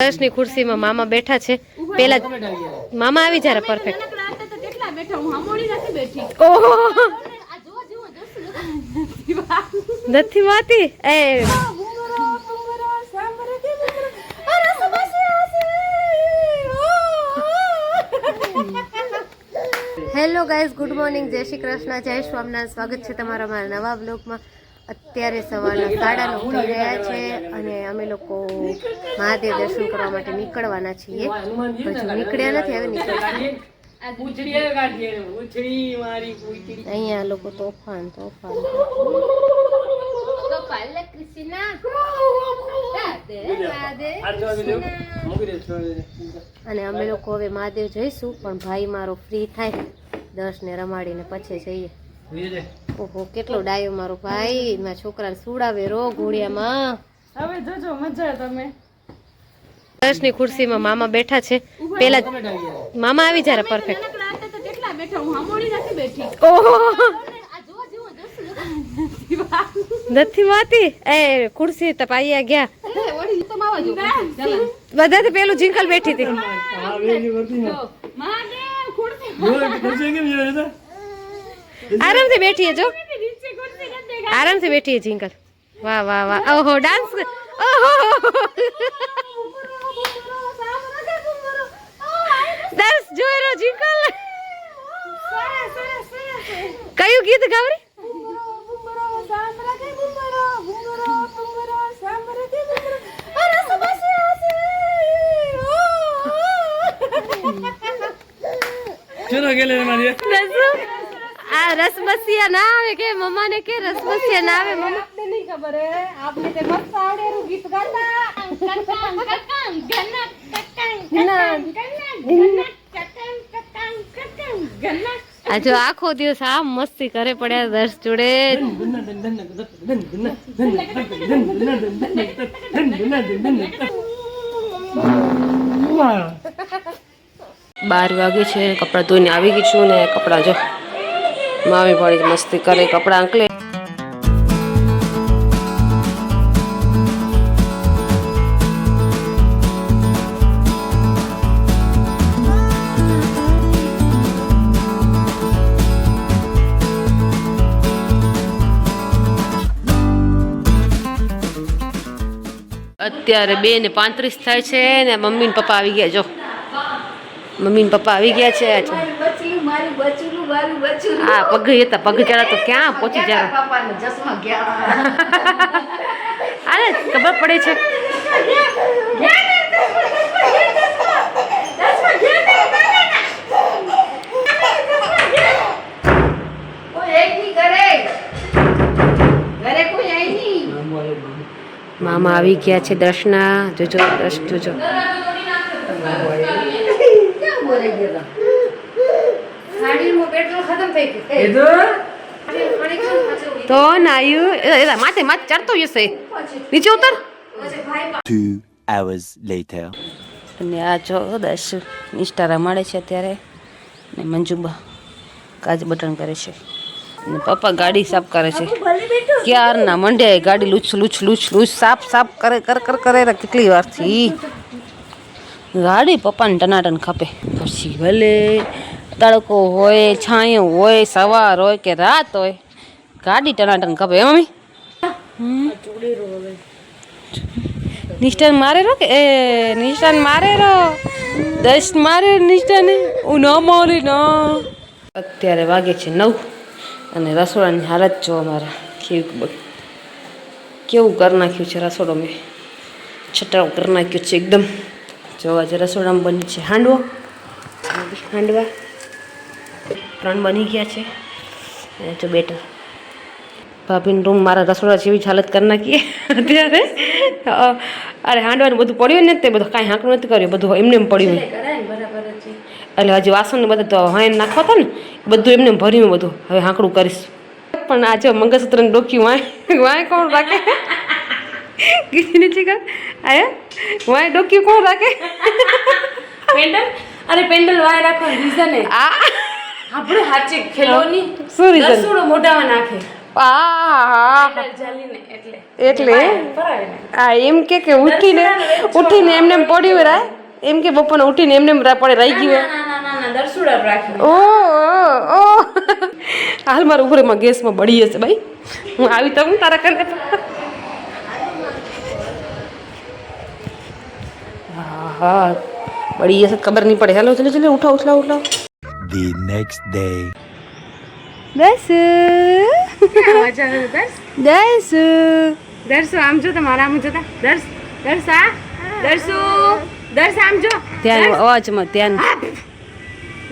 દસની ખુરશીમાં મામા બેઠા છે. પેલા મામા આવી જરા પરફેક્ટ નાનકડા હતા તો કેટલા બેઠા? હું હમોડી નથી બેઠી. ઓહો! નથી વાતી. એ. હેલો ગાઈઝ ગુડ મોર્નિંગ જય શ્રી કૃષ્ણ. જય સ્વામિનારાયણ. સ્વાગત છે તમારા મારા નવા બ્લોગમાં અત્યારે સવારના સાડા નવ થઈ રહ્યા છે અને અમે લોકો મહાદેવ દર્શન કરવા માટે નીકળવાના છીએ. હજુ નીકળ્યા નથી હવે અહીંયા લોકો તોફાન તોફાન અને અમે લોકો હવે મહાદેવ જઈશું પણ ભાઈ મારો ફ્રી થાય. દસ ને રમાડીને પછી જઈએ. ઓહો કેટલો ડાયો મારો ભાઈ? મારા છોકરાને સુડાવે રો ઘોડિયામાં. હવે જોજો મજા તમે. દસની ખુરશીમાં મામા બેઠા છે. પેલા મામા આવી જ્યારે પરફેક્ટ નાનકડા હતા તો કેટલા બેઠા? હું હમોડી નથી બેઠી. ઓહો. નથી માતી એ ખુરશી તપાયા ગયા. બધા તો માવા જો. ચાલો. બધાથી પેલું જિંકલ બેઠી હતી. આરામથી બેઠીએ જો. આરામથી બેઠીએ જિંકલ વાહ વાહ વાહ. ઓહો ડાન્સ ઓહો. ડાન્સ જોઈ રહ્યો જીંકલ કયું ગીત ગાવરી? ચલો ગેલે મારી રસુ આ રસમસિયા ના આવે કે મમ્મા ને કે રસમસિયા ના આવે મમ્મા? નહીં ખબર હે? આપને તે મસ્ત આવડે એનું ગીત ગાતા. કકંગ કકંગ ગનક કકંગ કકંગ ગનક કકંગ કકંગ કકંગ ગનક આ જો આખો દિવસ આમ મસ્તી કરે પડ્યા દર્શ જોડે. બાર વાગે છે કપડાં ધોઈને આવી ગઈ છું ને કપડાં જો મામી પડી મસ્તી કરે, કપડાં અંકલે. અત્યારે બે ને પાંત્રીસ થાય છે ને મમ્મી ને પપ્પા આવી ગયા, જો. મમ્મી ને પપ્પા આવી ગયા છે મારું બચ્યું હા પગ હતા પગ ચડા તો ક્યાં પહોંચી જાય પાપાને ચશ્મા ગયા અરે ખબર પડે છે મામા આવી ગયા છે દર્શના જોજો દર્શ જોજો ક્યાં બોલે ગયા ગાડીમાં પેટ્રોલ ખતમ થઈ ગયું તો નાયું માથે માથે ચડતો જશે નીચે ઉતર. Two hours later. અને આ જો દસ નિષ્ઠા રમાડે છે અત્યારે. ને મંજુબા કાજ બટન કરે છે. ને પપ્પા ગાડી સાફ કરે છે. ક્યારના મંડે ગાડી લૂછ લૂછ લૂછ લૂછ સાફ સાફ કરે કર કર કરે કેટલી વારથી. ગાડી પપ્પાને ટનાટન ખપે. પછી ભલે તડકો હોય, છાંયો હોય, સવાર હોય કે રાત હોય, ગાડી ટનાટન ખપે, હે મમ્મી? નિષ્ઠાન મારે રો કે? એ, નિષ્ઠાન મારે રો. દસ મારે નિષ્ઠાને. હું ન મોલી ન. અત્યારે વાગે છે નવ અને રસોડાની હાલત જો અમારા. કેવું કેવું કરી નાખ્યું છે રસોડો મેં? છટાવ કરી નાખ્યું છે એકદમ. જોવા જે રસોડામાં બની છે હાંડવો. હાંડવા. ત્રણ બની ગયા છે. જો બેટર ભાભીનું રૂમ મારા રસોડા જેવી જ હાલત કરી નાખીએ. અત્યારે અરે હાંડવાનું બધું પડ્યું ને તે બધું કાંઈ હાંકડું નથી કર્યું બધું એમને એમ પડ્યું. એટલે હજી વાસણ ને બધા તો હા નાખવા હતા ને બધું એમને ભર્યું બધું. હવે હાંકડું કરીશ. પણ આ જો મંગળસૂત્ર ને ડોક્યું વાય વાય કોણ રાખે? કીધી નથી કર આયા? વાય ડોક્યું કોણ રાખે? પેન્ડલ? અરે પેન્ડલ વાય રાખવાનું રીઝન આ આપણે હાચે ખેલોની શું રીઝન રસોડો મોઢામાં નાખે. આ એટલે. આ એમ કે કે ઉઠીને ઉઠીને એમને એમ પડ્યું રાય? એમ કે બપોરને ઉઠીને એમને એમ પડે રહી ગયું ઓ ઓ, હાલ મારા ઉભરેમાં ગેસમાં બળી હશે ભાઈ. હું આવી તો હું તારા કને હા હા બળી હશે ખબર નહીં પડે. હેલો ચલો ચલો ઉઠાવ ઉઠલાવ ઉઠાવ. The next day. દસ દસ દર્શો આમ જો તમારા આમ જોતા દર્શ દર્શા દર્શુ દર્શ આમ જો ધ્યાન અવાજમાં ધ્યાન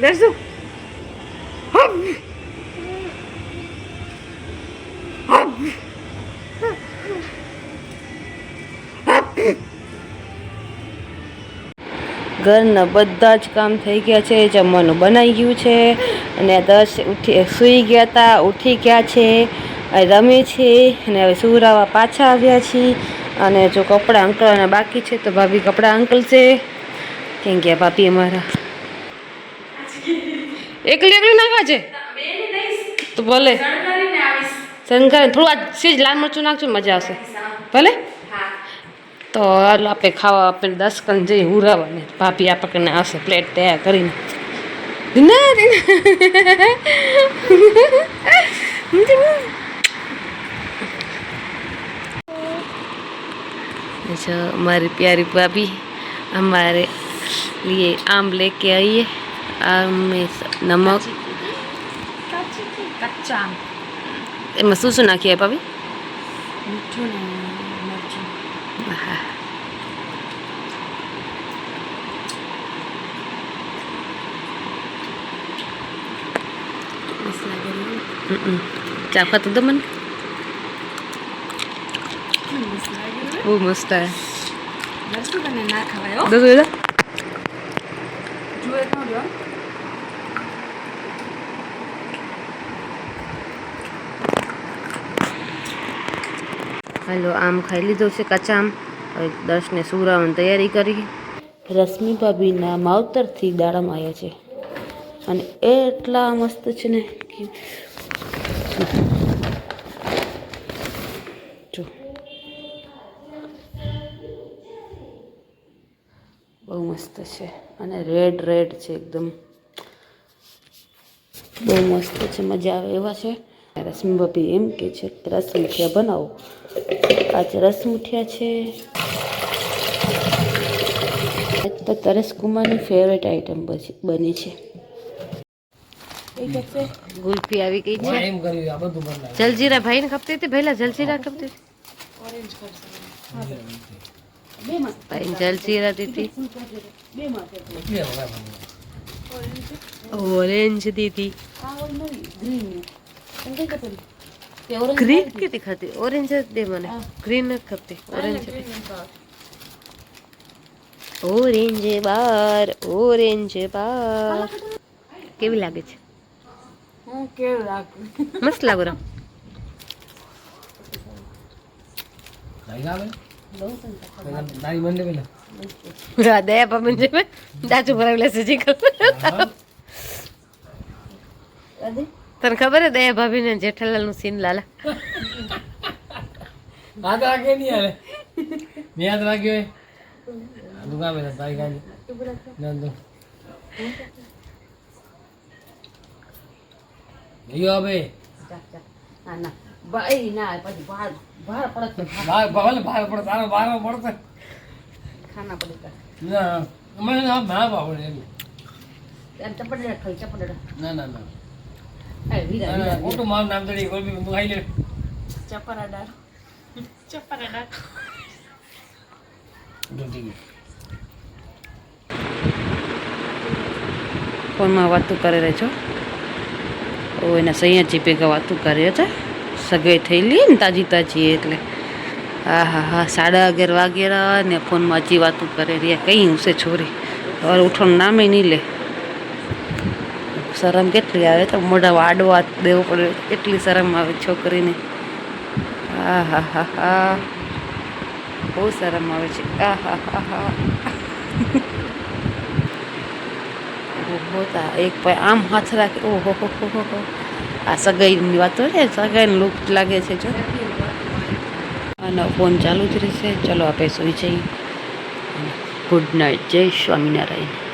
દર્શુ ઘરના બધા જ કામ થઈ ગયા છે જમવાનું બનાવી ગયું છે અને દસ ઉઠી સૂઈ ગયા હતા ઉઠી ગયા છે રમે છે અને હવે સુરાવા પાછા આવ્યા છીએ અને જો કપડાં અંકલના બાકી છે તો ભાભી કપડાં અંકલ છે કેમ ગયા ભાભી અમારા. એકલી એકલી નાખવા છે? તો ભલે. શણગારી થોડું આ સીજ લાલ મરચું નાખજો મજા આવશે. ભલે? તો હાલ આપણે ખાવા આપણે દસ કણ જઈ ઉરાવાને ભાભી આપણને આવશે પ્લેટ તૈયાર કરીને ના अच्छा हमारी प्यारी भाभी हमारे लिए आम लेके आइए आम में स- नमक કચ્ચા આમ એમાં શું શું નાખીએ ભાભી મીઠું ને ચાખવા તો દો મને બહુ મસ્ત આવે હાલો આમ ખાઈ લીધો છે કાચા આમ હવે દસને સુરાવાની તૈયારી કરી રશ્મિ ભાભીના માવતરથી દાડામાં આવ્યા છે અને એટલા મસ્ત છે ને કે જો. બહુ મસ્ત છે અને રેડ રેડ છે એકદમ. બહુ મસ્ત છે, મજા આવે એવા છે. રશ્મિ ભાભી એમ કે છે કે રસ મુઠિયા બનાવો. આજે રસ મુઠિયા છે તો તરસ કુમારની ફેવરેટ આઈટમ બની છે. ગુલ્ફી આવી ગઈ છે. જલજીરા ભાઈ ને જલજીરા ભાઈને ખપતી હતી? પહેલા જલજીરા ખપતી હતી? ભાઈ જલજીરા દીધી. ઓરેન્જ દીધી. ગ્રીન કેટલી ખાતી ઓરેન્જ જ દે મને. ગ્રીન જ ખપતી. Orange orange bar orange bar કેવી લાગે છે? મસ્ત લાગુ રામ. દયા પાપન છે દાચું ભરાવી લેશે જી તને ખબર હે દયા ભાભી ને જેઠાલાલનું સીન લાલા? રાખે નહીં રાખ્યો તારી નંદુ આવે ના ના. ભાઈ ના પછી ભાર ભાર પડત ભાગ ભલે ભાગ પડે તારો ભાર પડશે ખાના પડે ના મને ના ના ભાવડે એમ. ચપડે ખાઈ ચપડે ના ના ના. મોટું મારું નામ તળી કોઈ બી તું ખાઈ લે. ચપરાડાર ચપરાડાર ફોનમાં વાતું કરે રહેજો ઓ, એના સૈયાજી ભેગા વાતું કરે છે. સગાઈ થયેલી ને તાજી તાજી એટલે. હા હા હા, સાડા અગિયાર વાગ્યા ને ફોનમાં હજી વાતું કરે રહ્યા. કઈ હુંશે છોરી? હવે ઉઠવાનું નામે નહીં લે. શરમ કેટલી આવે તો મોઢા વાડવા દેવો પડે. કેટલી શરમ આવે છોકરીને. હા હા હા હા. બહુ શરમ આવે છે. આ હા હા હા. હોતા એક ભાઈ આમ હાથ રાખે ઓહો હો હો હો હો આ સગાઈની વાતો છે, સગાઈનું લુક લાગે છે, જો. આનો ફોન ચાલુ જ રહેશે. ચલો, આપણે સુઈ જઈએ. Good night. જય સ્વામિનારાયણ.